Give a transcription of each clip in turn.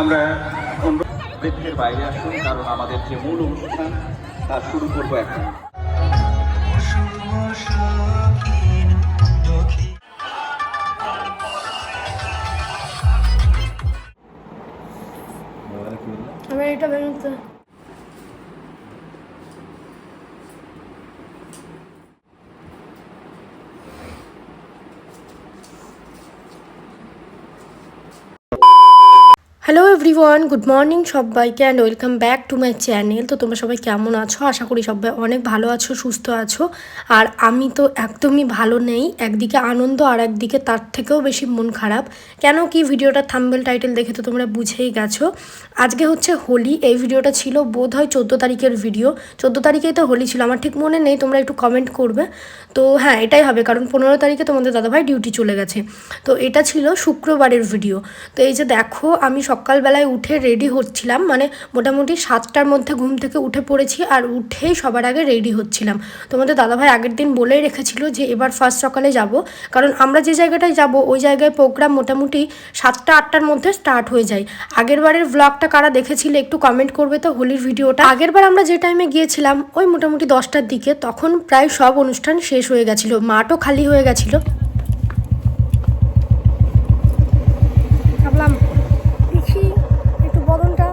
আমরা বৃত্তের বাইরে আসুন কারণ আমাদের যে মূল অনুষ্ঠান তা শুরু করব এখন। আমার এটা বেরোতে। হ্যালো এভরিওয়ান গুড মর্নিং সবাইকে and welcome back to my channel তো তোমরা সবাই কেমন আছো? আশা করি সবাই অনেক ভালো আছো, সুস্থ আছো। আর আমি তো একদমই ভালো নেই। একদিকে আনন্দ আর একদিকে তার থেকেও বেশি মন খারাপ। কেন কি ভিডিওটা থাম্বেল টাইটেল দেখে তো তোমরা বুঝেই গেছো। আজকে হচ্ছে হোলি, এই ভিডিওটা ছিল বোধ হয় চোদ্দ তারিখের ভিডিও চোদ্দ তারিখেই তো হোলি ছিল, আমার ঠিক মনে নেই, তোমরা একটু কমেন্ট করবে। তো হ্যাঁ এটাই হবে, কারণ পনেরো তারিখে তোমাদের দাদাভাই ডিউটি চলে গেছে। তো এটা ছিল শুক্রবারের ভিডিও তো এই যে দেখো, আমি সকালবেলায় উঠে রেডি হচ্ছিলাম। মানে মোটামুটি সাতটার মধ্যে ঘুম থেকে উঠে পড়েছি আর উঠেই সবার আগে রেডি হচ্ছিলাম। তোমাদের দাদাভাই আগের দিন বলেই রেখেছিল যে এবার ফার্স্ট সকালে যাব। কারণ আমরা যে জায়গাটায় যাব, ওই জায়গায় প্রোগ্রাম মোটামুটি সাতটা, আটটার মধ্যে স্টার্ট হয়ে যায়। আগের বারের ব্লগটা কারা দেখেছিলে একটু কমেন্ট করবে তো হোলির ভিডিওটা। আগের বার আমরা যে টাইমে গিয়েছিলাম, ওই মোটামুটি দশটার দিকে, তখন প্রায় সব অনুষ্ঠান শেষ হয়ে গেছিল। মাঠও খালি হয়ে গেছিল ভাবলাম দেখি একটু বদনটা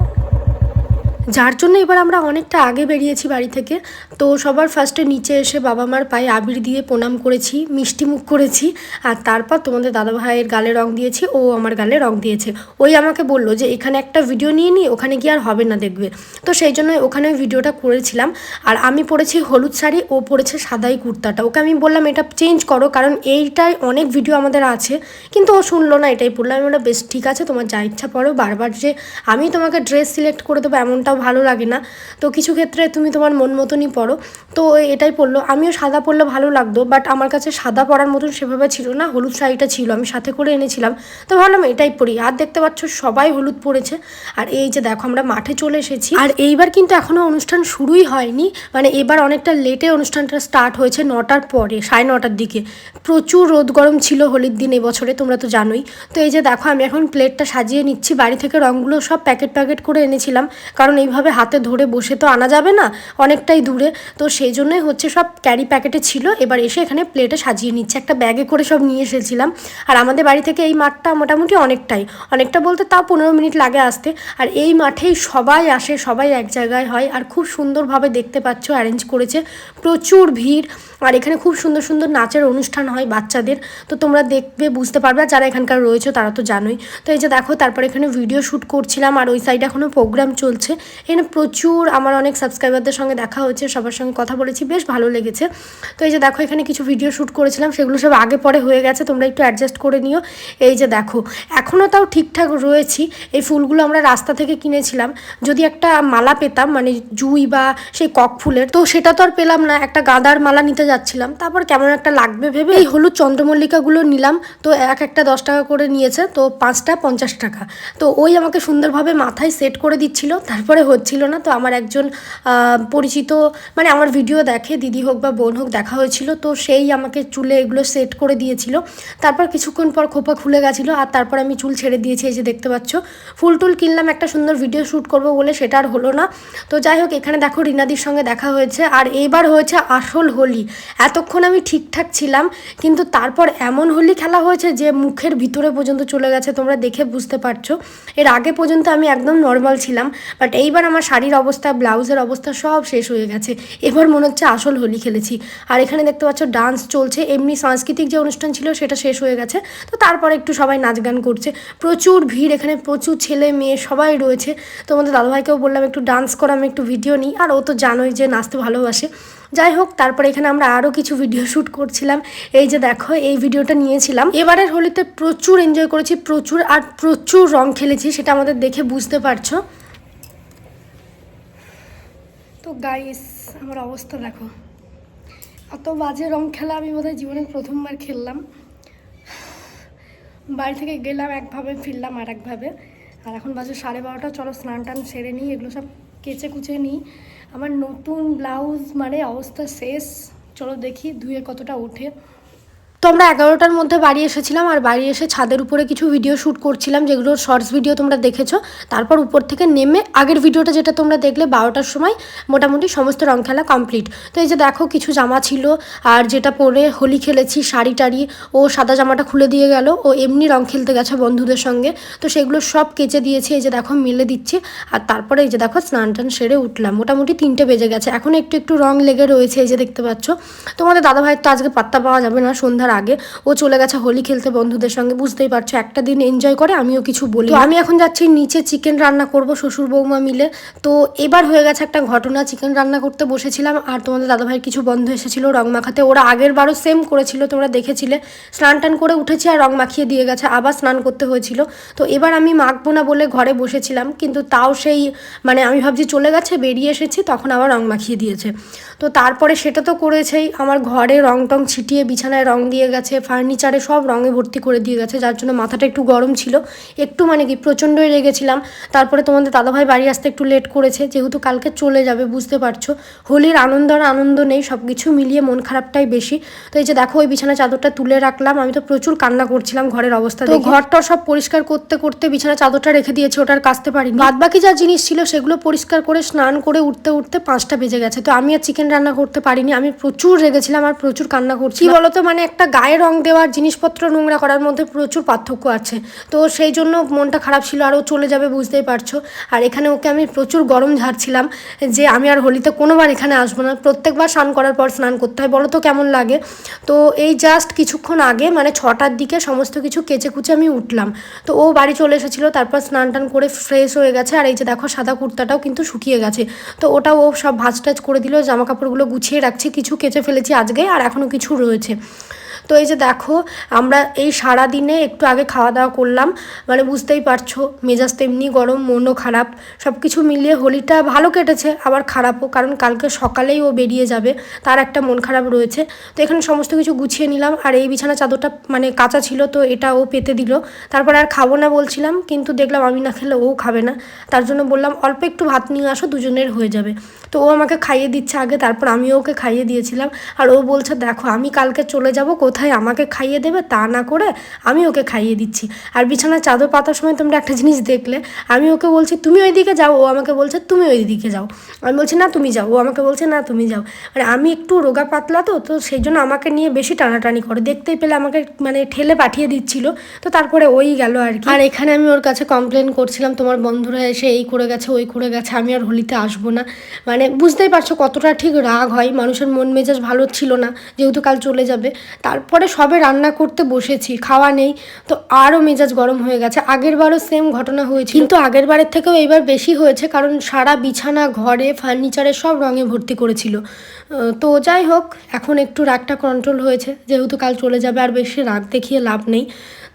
যার জন্য এবার আমরা অনেকটা আগে বেরিয়েছি বাড়ি থেকে। তো সবার ফার্স্টে নিচে এসে বাবা মার পায়ে আবির দিয়ে প্রণাম করেছি মিষ্টি মুখ করেছি আর তারপর তোমাদের দাদা ভাইয়ের গালে রং দিয়েছি ও আমার গালে রং দিয়েছে। ওই আমাকে বলল যে এখানে একটা ভিডিও নিয়ে নিই ওখানে গিয়ে আর হবে না দেখবে। তো সেই জন্য ওখানে ভিডিওটা করেছিলাম আর আমি পরেছি হলুদ শাড়ি ও পরেছে সাদাই কুর্তাটা। ওকে আমি বললাম এটা চেঞ্জ করো কারণ এইটাই অনেক ভিডিও আমাদের আছে। কিন্তু ও শুনলো না এটাই পড়লাম আমি বললাম, বেশ ঠিক আছে তোমার যা ইচ্ছা পড়ো। বারবার যে আমি তোমাকে ড্রেস সিলেক্ট করে দেবো এমনটাও ভালো লাগে না। তো কিছু ক্ষেত্রে তুমি তোমার মন মতনই পড়ো। তো এটাই পড়ল। আমিও সাদা পরলে ভালো লাগতো বাট আমার কাছে সাদা পরার মতন সেভাবে ছিল না, হলুদ শাড়িটা ছিল, আমি সাথে করে এনেছিলাম। তো ভাবলাম এটাই পরি আর দেখতে পাচ্ছ, সবাই হলুদ পরেছে আর এই যে দেখো, আমরা মাঠে চলে এসেছি। আর এইবার কিন্তু এখনও অনুষ্ঠান শুরুই হয়নি। মানে এবার অনেকটা লেটে অনুষ্ঠানটা স্টার্ট হয়েছে, নটার পরে, সাড়ে নটার দিকে। প্রচুর রোদ গরম ছিল হোলির দিন এবছরে, তোমরা তো জানোই। তো এই যে দেখো, আমি এখন প্লেটটা সাজিয়ে নিচ্ছি। বাড়ি থেকে রঙগুলো সব প্যাকেট প্যাকেট করে এনেছিলাম। কারণ এইভাবে হাতে ধরে বসে তো আনা যাবে না, অনেকটাই দূরে। তো সেই জন্যই হচ্ছে সব ক্যারি প্যাকেটে ছিল, এবার এসে এখানে প্লেটে সাজিয়ে নিচ্ছে। একটা ব্যাগে করে সব নিয়ে এসেছিলাম। আর আমাদের বাড়ি থেকে এই মাঠটা মোটামুটি অনেকটাই। অনেকটা বলতে তাও পনেরো মিনিট লাগে আসতে। আর এই মাঠেই সবাই আসে, সবাই এক জায়গায় হয়। আর খুব সুন্দরভাবে দেখতে পাচ্ছ অ্যারেঞ্জ করেছে। প্রচুর ভিড়। আর এখানে খুব সুন্দর সুন্দর নাচের অনুষ্ঠান হয় বাচ্চাদের। তো তোমরা দেখবে, বুঝতে পারবে। আর যারা এখানকার রয়েছে, তারা তো জানোই। তো এই যে দেখো, তারপর এখানে ভিডিও শ্যুট করছিলাম। আর ওই সাইডে এখনও প্রোগ্রাম চলছে। এখানে প্রচুর আমার অনেক সাবস্ক্রাইবারদের সঙ্গে দেখা হয়েছে। সবার সঙ্গে কথা বলেছি। বেশ ভালো লেগেছে। তো এই যে দেখো, এখানে কিছু ভিডিও শ্যুট করেছিলাম। সেগুলো সব আগে পরে হয়ে গেছে। তোমরা একটু অ্যাডজাস্ট করে নিও। এই যে দেখো এখনও তাও ঠিকঠাক রয়েছি। এই ফুলগুলো আমরা রাস্তা থেকে কিনেছিলাম। যদি একটা মালা পেতাম মানে জুই বা সেই কক ফুলের, তো সেটা তো আর পেলাম না। একটা গাঁদার মালা নিতে যাচ্ছিলাম। তারপর কেমন একটা লাগবে ভেবে এই হলুদ চন্দ্রমল্লিকাগুলো নিলাম। তো এক একটা দশ টাকা করে নিয়েছে, তো পাঁচটা পঞ্চাশ টাকা। তো ওই আমাকে সুন্দরভাবে মাথায় সেট করে দিচ্ছিল, তারপরে হচ্ছিল না। তো আমার একজন পরিচিত মানে আমার ভিডিও দেখে, দিদি হোক বা বোন হোক দেখা হয়েছিল। তো সেই আমাকে চুলে এগুলো সেট করে দিয়েছিল। তারপর কিছুক্ষণ পর খোপা খুলে গেছিল আর তারপর আমি চুল ছেড়ে দিয়েছি, এই যে দেখতে পাচ্ছ। ফুল টুল কিনলাম, একটা সুন্দর ভিডিও শ্যুট করব বলে সেটা আর হলো না। তো যাই হোক, এখানে দেখো রিনাদির সঙ্গে দেখা হয়েছে। আর এইবার হয়েছে আসল হোলি। এতক্ষণ আমি ঠিকঠাক ছিলাম, কিন্তু তারপর এমন হোলি খেলা হয়েছে যে মুখের ভিতরে পর্যন্ত চলে গেছে, তোমরা দেখে বুঝতে পারছ। এর আগে পর্যন্ত আমি একদম নর্মাল ছিলাম বাট এইবার আমার শাড়ির অবস্থা, ব্লাউজের অবস্থা সব শেষ হয়ে গেছে। এবার মনে হচ্ছে আসল হোলি খেলেছি। আর এখানে দেখতে পাচ্ছ ডান্স চলছে, এমনি সাংস্কৃতিক যে অনুষ্ঠান ছিল সেটা শেষ হয়ে গেছে। তো তারপরে একটু সবাই নাচ গান করছে। প্রচুর ভিড় এখানে, প্রচুর ছেলে মেয়ে সবাই রয়েছে। তোমাদের দাদাভাইকেও বললাম, একটু ডান্স করো, আমি একটু ভিডিও নিই। আর ও তো জানোই যে নাচতে ভালোবাসে। যাই হোক, তারপরে এখানে আমরা আরও কিছু ভিডিও শ্যুট করছিলাম। এই যে দেখো, এই ভিডিওটা নিয়েছিলাম। এবারের হোলিতে প্রচুর এনজয় করেছি, প্রচুর, আর প্রচুর রং খেলেছি, সেটা আমাদের দেখে বুঝতে পারছ। তো গাইস আমার অবস্থা দেখো। এত বাজে রং খেলা আমি বোধহয় জীবনে প্রথমবার খেললাম। বাড়ি থেকে গেলাম, একভাবে ফিরলাম আর একভাবে আর এখন বাজে সাড়ে বারোটা, চলো স্নান টান সেরে নিই, এগুলো সব কেচে কুচে নিই। আমার নতুন ব্লাউজ মানে অবস্থা শেষ। চলো দেখি ধুয়ে কতটা ওঠে। তো আমরা এগারোটার মধ্যে বাড়ি এসেছিলাম আর বাড়ি এসে ছাদের উপরে কিছু ভিডিও শ্যুট করছিলাম, যেগুলো শর্টস ভিডিও তোমরা দেখেছ। তারপর উপর থেকে নেমে আগের ভিডিওটা যেটা তোমরা দেখলে বারোটার সময় মোটামুটি সমস্ত রং খেলা কমপ্লিট তো এই যে দেখো কিছু জামা ছিল আর যেটা পরে হোলি খেলেছি, শাড়ি টাড়ি, ও সাদা জামাটা খুলে দিয়ে গেল, ও এমনি রং খেলতে গেছে বন্ধুদের সঙ্গে। তো সেগুলো সব কেচে দিয়েছি, এই যে দেখো মেলে দিচ্ছি। আর তারপরে এই যে দেখো স্নান টান সেরে উঠলাম। মোটামুটি তিনটে বেজে গেছে। এখন একটু একটু রং লেগে রয়েছে এই যে দেখতে পাচ্ছ। তোমাদের দাদা ভাইয়ের তো আজকে পাত্তা পাওয়া যাবে না, সন্ধ্যার আগে। ও চলে গেছে হোলি খেলতে বন্ধুদের সঙ্গে বুঝতেই পারছ একটা দিন এনজয় করে আমিও কিছু বলি আমি এখন যাচ্ছি নিচে চিকেন রান্না করব শ্বশুর বৌমা মিলে। তো এবার হয়ে গেছে একটা ঘটনা চিকেন রান্না করতে বসেছিলাম আর তোমাদের দাদা ভাইয়ের কিছু বন্ধু এসেছিল রং মাখাতে। ওরা আগের বারও সেম করেছিল তোমরা দেখেছিলে। স্নান টান করে উঠেছি আর রং মাখিয়ে দিয়ে গেছে আবার স্নান করতে হয়েছিল। তো এবার আমি মাখবো না বলে ঘরে বসেছিলাম কিন্তু তাও সেই মানে আমি ভাবছি চলে গেছে বেরিয়ে এসেছি তখন আবার রং মাখিয়ে দিয়েছে। তো তারপরে সেটা তো করেছেই আমার ঘরে রং টং ছিটিয়ে বিছানায় রং দিয়ে গেছে ফার্নিচারে সব রঙে ভর্তি করে দিয়ে গেছে যার জন্য মাথাটা একটু গরম ছিল। একটু মানে কি প্রচণ্ডই রেগেছিলাম। তারপরে তোমাদের দাদাভাই বাড়ি আসতে একটু লেট করেছে যেহেতু কালকে চলে যাবে বুঝতে পারছ। হোলির আনন্দ আর আনন্দ নেই সব কিছু মিলিয়ে মন খারাপটাই বেশি। তো এই যে দেখো ওই বিছানা চাদরটা তুলে রাখলাম। আমি তো প্রচুর কান্না করছিলাম ঘরের অবস্থা তো ঘরটা সব পরিষ্কার করতে করতে বিছানা চাদরটা রেখে দিয়েছে ওটার কাচতে পারিনি। বাদ বাকি যা জিনিস ছিল সেগুলো পরিষ্কার করে স্নান করে উঠতে উঠতে পাঁচটা বেজে গেছে। তো আমি আর চিকেন রান্না করতে পারিনি। আমি প্রচুর রেগেছিলাম আর প্রচুর কান্না করছি বলতো মানে একটা গায়ে রং দেওয়ার জিনিসপত্র নোংরা করার মধ্যে প্রচুর পার্থক্য আছে। তো সেই জন্য মনটা খারাপ ছিল আর ও চলে যাবে, বুঝতেই পারছ। আর এখানে ওকে আমি প্রচুর গরম ঝাড়ছিলাম যে আমি আর হোলিতে কোনোবার এখানে আসব না। প্রত্যেকবার স্নান করার পর স্নান করতে হয়, বলো তো কেমন লাগে? তো এই জাস্ট কিছুক্ষণ আগে মানে ছটার দিকে সমস্ত কিছু কেচে কুচে আমি উঠলাম। তো ও বাড়ি চলে এসেছিল, তারপর স্নান টান করে ফ্রেশ হয়ে গেছে। আর এই যে দেখো সাদা কুর্তাটাও কিন্তু শুকিয়ে গেছে। তো ওটা ও সব ভাজ টাজ করে দিল জামা কাপড়গুলো গুছিয়ে রাখছি, কিছু কেচে ফেলেছি আজকে, আর এখনও কিছু রয়েছে। তো এই যে দেখো, আমরা এই সারা দিনে একটু আগে খাওয়া দাওয়া করলাম। মানে বুঝতেই পারছ, মেজাজ তো এমনি গরম, মনও খারাপ। সব কিছু মিলিয়ে হোলিটা ভালো কেটেছে, আবার খারাপও। কারণ কালকে সকালেই ও বেরিয়ে যাবে, তার একটা মন খারাপ রয়েছে। তো এখানে সমস্ত কিছু গুছিয়ে নিলাম। আর এই বিছানা চাদরটা মানে কাঁচা ছিল, তো এটা ও পেতে দিল। তারপর আর খাব না বলছিলাম, কিন্তু দেখলাম আমি না খেলে ও খাবে না। তার জন্য বললাম, অল্প একটু ভাত নিয়ে আসো, দুজনের হয়ে যাবে। তো ও আমাকে খাইয়ে দিচ্ছে আগে, তারপর আমিও ওকে খাইয়ে দিয়েছিলাম। আর ও বলছে, দেখো, আমি কালকে চলে যাব কোথায় আমাকে খাইয়ে দেবে তা না করে আমি ওকে খাইয়ে দিচ্ছি। আর বিছানার চাদর পাতার সময় তোমরা একটা জিনিস দেখলে, আমি ওকে বলছি, তুমি ওই দিকে যাও। ও আমাকে বলছে, তুমি ওই দিকে যাও। আমি বলছি, না, তুমি যাও। ও আমাকে বলছে, না, তুমি যাও। মানে আমি একটু রোগা পাতলা তো তো সেই জন্য আমাকে নিয়ে বেশি টানাটানি করে। দেখতেই পেলে আমাকে মানে ঠেলে পাঠিয়ে দিচ্ছিল, তো তারপরে ওই গেল আর কি। আর এখানে আমি ওর কাছে কমপ্লেন করছিলাম, তোমার বন্ধুরা এসে এই করে গেছে, ওই করে গেছে, আমি আর হোলিতে আসব না। মানে বুঝতেই পারছ কতটা ঠিক রাগ হয়, মানুষের মন মেজাজ ভালো ছিল না, যেহেতু কাল চলে যাবে। তারপরে সবে রান্না করতে বসেছি, খাওয়া নেই, তো আরও মেজাজ গরম হয়ে গেছে। আগেরবারও সেম ঘটনা হয়েছে কিন্তু আগের বারের থেকেও এইবার বেশি হয়েছে, কারণ সারা বিছানা, ঘরে ফার্নিচারে সব রঙে ভর্তি করেছিল। তো যাই হোক, এখন একটু রাগটা কন্ট্রোল হয়েছে, যেহেতু কাল চলে যাবে, আর বেশি রাগ দেখিয়ে লাভ নেই।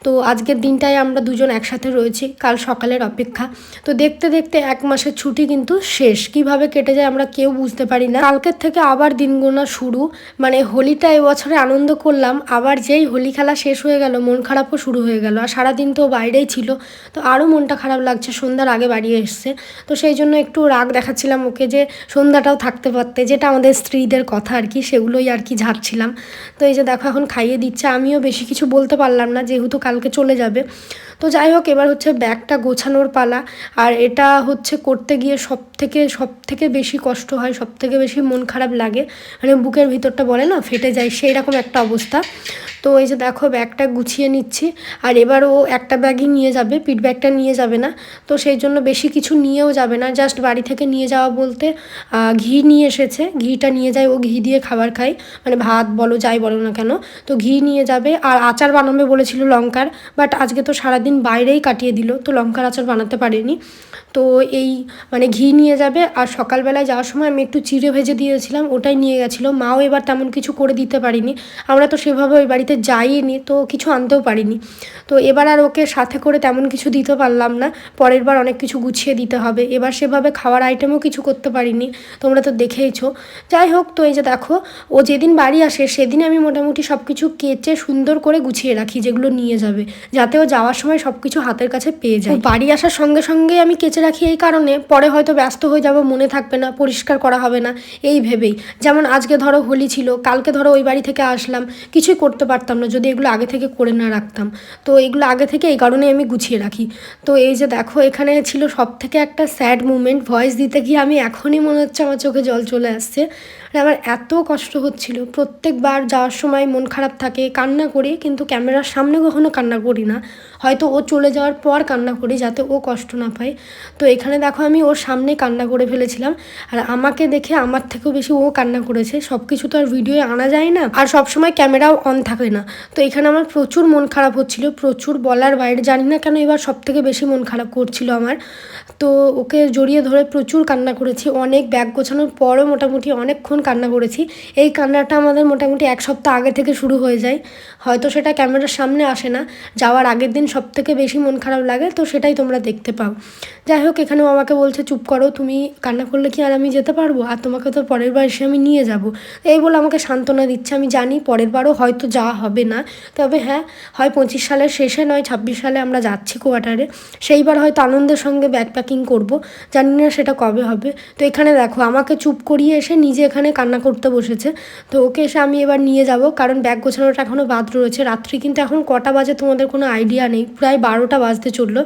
তো আজকের দিনটায় আমরা দুজন একসাথে রয়েছি, কাল সকালের অপেক্ষা। তো দেখতে দেখতে এক মাসের ছুটি কিন্তু শেষ। কীভাবে কেটে যায় আমরা কেউ বুঝতে পারি না। কালকের থেকে আবার দিন গোনা শুরু। মানে হোলিটা এবছরে আনন্দ করলাম। আবার যেই হোলি খেলা শেষ হয়ে গেল, মন খারাপও শুরু হয়ে গেল। আর সারাদিন তো বাইরেই ছিল। তো আরও মনটা খারাপ লাগছে। সন্ধ্যার আগে বাড়ি এসছে। তো সেই জন্য একটু রাগ দেখাচ্ছিলাম ওকে যে সন্ধ্যাটাও থাকতে পারতে। যেটা আমাদের স্ত্রীদের কথা আর কি, সেগুলোই আর কি ঝাড়ছিলাম। তো এই যে দেখো, এখন খাইয়ে দিচ্ছে। আমিও বেশি কিছু বলতে পারলাম না। যেহেতু কালকে চলে যাবে। তো যাই হোক, এবার হচ্ছে ব্যাগটা গোছানোর পালা। আর এটা হচ্ছে করতে গিয়ে সব থেকে সব থেকে বেশি কষ্ট হয় সব থেকে বেশি মন খারাপ লাগে। মানে বুকের ভিতরটা বলে না, ফেটে যায় সেই রকম একটা অবস্থা। তো এই যে দেখো, ব্যাগটা গুছিয়ে নিচ্ছি। আর এবার ও একটা ব্যাগই নিয়ে যাবে, পিট ব্যাগটা নিয়ে যাবে না। তো সেই জন্য বেশি কিছু নিয়েও যাবে না, জাস্ট বাড়ি থেকে নিয়ে যাওয়া বলতে ঘি নিয়ে এসেছে। ঘিটা নিয়ে যায়, ও ঘি দিয়ে খাবার খায়। মানে ভাত বলো, যাই বলো না কেন, তো ঘি নিয়ে যাবে। আর আচার বানাবে বলেছিল লঙ্কার বাট আজকে তো সারাদিন বাইরেই কাটিয়ে দিল, তো লঙ্কার আচার বানাতে পারিনি। তো এই মানে ঘি নিয়ে যাবে, আর সকালবেলায় যাওয়ার সময় আমি একটু চিড়ে ভেজে দিয়েছিলাম, ওটাই নিয়ে গেছিল। মাও এবার তেমন কিছু করে দিতে পারিনি। আমরা তো সেভাবে ওই বাড়িতে যাইনি, তো কিছু আনতেও পারিনি। তো এবার আর ওকে সাথে করে তেমন কিছু দিতে পারলাম না, পরের বার অনেক কিছু গুছিয়ে দিতে হবে। এবার সেভাবে খাওয়ার আইটেমও কিছু করতে পারিনি, তোমরা তো দেখেইছো। যাই হোক, তো এই যে দেখো, ও যেদিন বাড়ি আসে, সেদিন আমি মোটামুটি সব কিছু কেচে সুন্দর করে গুছিয়ে রাখি, যেগুলো নিয়ে যাবে। যাতে ও যাওয়ার সময় সব কিছু হাতের কাছে পেয়ে যায়। বাড়ি আসার সঙ্গে সঙ্গে আমি কেচে রাখি এই কারণে, পরে হয়তো ব্যস্ত হয়ে যাব, মনে থাকবে না, পরিষ্কার করা হবে না, এই ভেবেই। যেমন আজকে ধরো হোলি ছিল, কালকে ধরো ওই বাড়ি থেকে আসলাম, কিছুই করতে পারতাম না, যদি এগুলো আগে থেকে করে না রাখতাম। তো এগুলো আগে থেকে এই কারণে আমি গুছিয়ে রাখি। তো এই যে দেখো, এখানে ছিল সব থেকে একটা স্যাড মুমেন্ট ভয়েস দিতে গিয়ে আমি এখনই মনে হচ্ছে আমার চোখে জল চলে আসছে। আর আমার এত কষ্ট হচ্ছিল, প্রত্যেকবার যাওয়ার সময় মন খারাপ থাকে, কান্না করি, কিন্তু ক্যামেরার সামনে কখনো কান্না করি না। হয়তো ও চলে যাওয়ার পর কান্না করি যাতে ও কষ্ট না পায়। তো এখানে দেখো আমি ওর সামনে কান্না করে ফেলেছিলাম। আর আমাকে দেখে আমার থেকেও বেশি ও কান্না করেছে। সব কিছু তো আর ভিডিওয়ে আনা যায় না। আর সবসময় ক্যামেরাও অন থাকে না। তো এখানে আমার প্রচুর মন খারাপ হচ্ছিল। প্রচুর বলার বাইরে জানি না কেন এবার সব থেকে বেশি মন খারাপ করছিল আমার। তো ওকে জড়িয়ে ধরে প্রচুর কান্না করেছি। অনেক ব্যাগ গোছানোর পরও মোটামুটি অনেকক্ষণ কান্না করেছি। এই কান্নাটা আমাদের মোটামুটি এক সপ্তাহ আগে থেকে শুরু হয়ে যায়। হয়তো সেটা ক্যামেরার সামনে আসে না। যাওয়ার আগের দিন সব থেকে বেশি মন খারাপ লাগে, তো সেটাই তোমরা দেখতে পাও। যাই হোক, এখানেও আমাকে বলছে, চুপ করো, তুমি কান্না করলে কি আর আমি যেতে পারব? আর তোমাকে তো পরের বার এসে আমি নিয়ে যাব। এই বলে আমাকে সান্ত্বনা দিচ্ছে। আমি জানি পরের বারও হয়তো যাওয়া হবে না, তবে হ্যাঁ হয় পঁচিশ সালের শেষে, নয় ছাব্বিশ সালে আমরা যাচ্ছি কোয়ার্টারে। সেইবার হয়তো আনন্দের সঙ্গে ব্যাগ প্যাকিং করব, জানি না সেটা কবে হবে। তো এখানে দেখো, আমাকে চুপ করিয়ে এসে নিজে এখানে কান্না করতে বসেছে। তো ওকে এসে আমি এবার নিয়ে যাব, কারণ ব্যাগ গোছানোটা এখনও বাদ রয়েছে। রাত্রি কিন্তু এখন কটা বাজে তোমাদের কোনো আইডিয়া নেই। প্রায় বারোটা বাজতে চলল।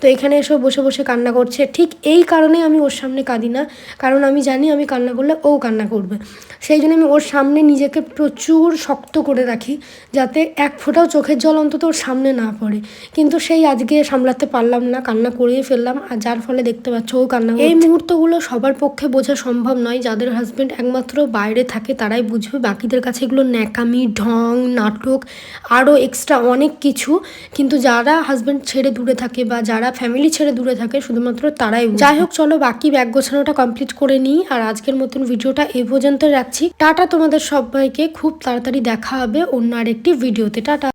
তো এখানে এসে বসে বসে কান্না করছে। ঠিক এই কারণে আমি ওর সামনে কাঁদি না। কারণ আমি জানি আমি কান্না করলে ও কান্না করবে। সেই জন্য আমি ওর সামনে নিজেকে প্রচুর শক্ত করে রাখি। যাতে এক ফোঁটাও চোখের জল অন্তত ওর সামনে না পড়ে। কিন্তু সেই আজকে সামলাতে পারলাম না। কান্না করিয়ে ফেললাম। আর যার ফলে দেখতে পাচ্ছ ও কান্না এই মুহূর্তগুলো সবার পক্ষে বোঝা সম্ভব নয়। যাদের হাজব্যান্ড একমাত্র বাইরে থাকে, তারাই বুঝবে। বাকিদের কাছে এগুলো ন্যাকামি, ঢং, নাটক আরও এক্সট্রা অনেক কিছু কিন্তু যারা হাজব্যান্ড ছেড়ে দূরে থাকে বা যারা ফ্যামিলি ছেড়ে দূরে থাকে, শুধুমাত্র তারাই যাই হোক চলো বাকি ব্যাগ গোছানোটা কমপ্লিট করে নিই আর আজকের মতন ভিডিওটা এ পর্যন্ত রাখছি। টাটা তোমাদের সবাইকে, খুব তাড়াতাড়ি দেখা হবে অন্য আরেকটি ভিডিওতে টাটা।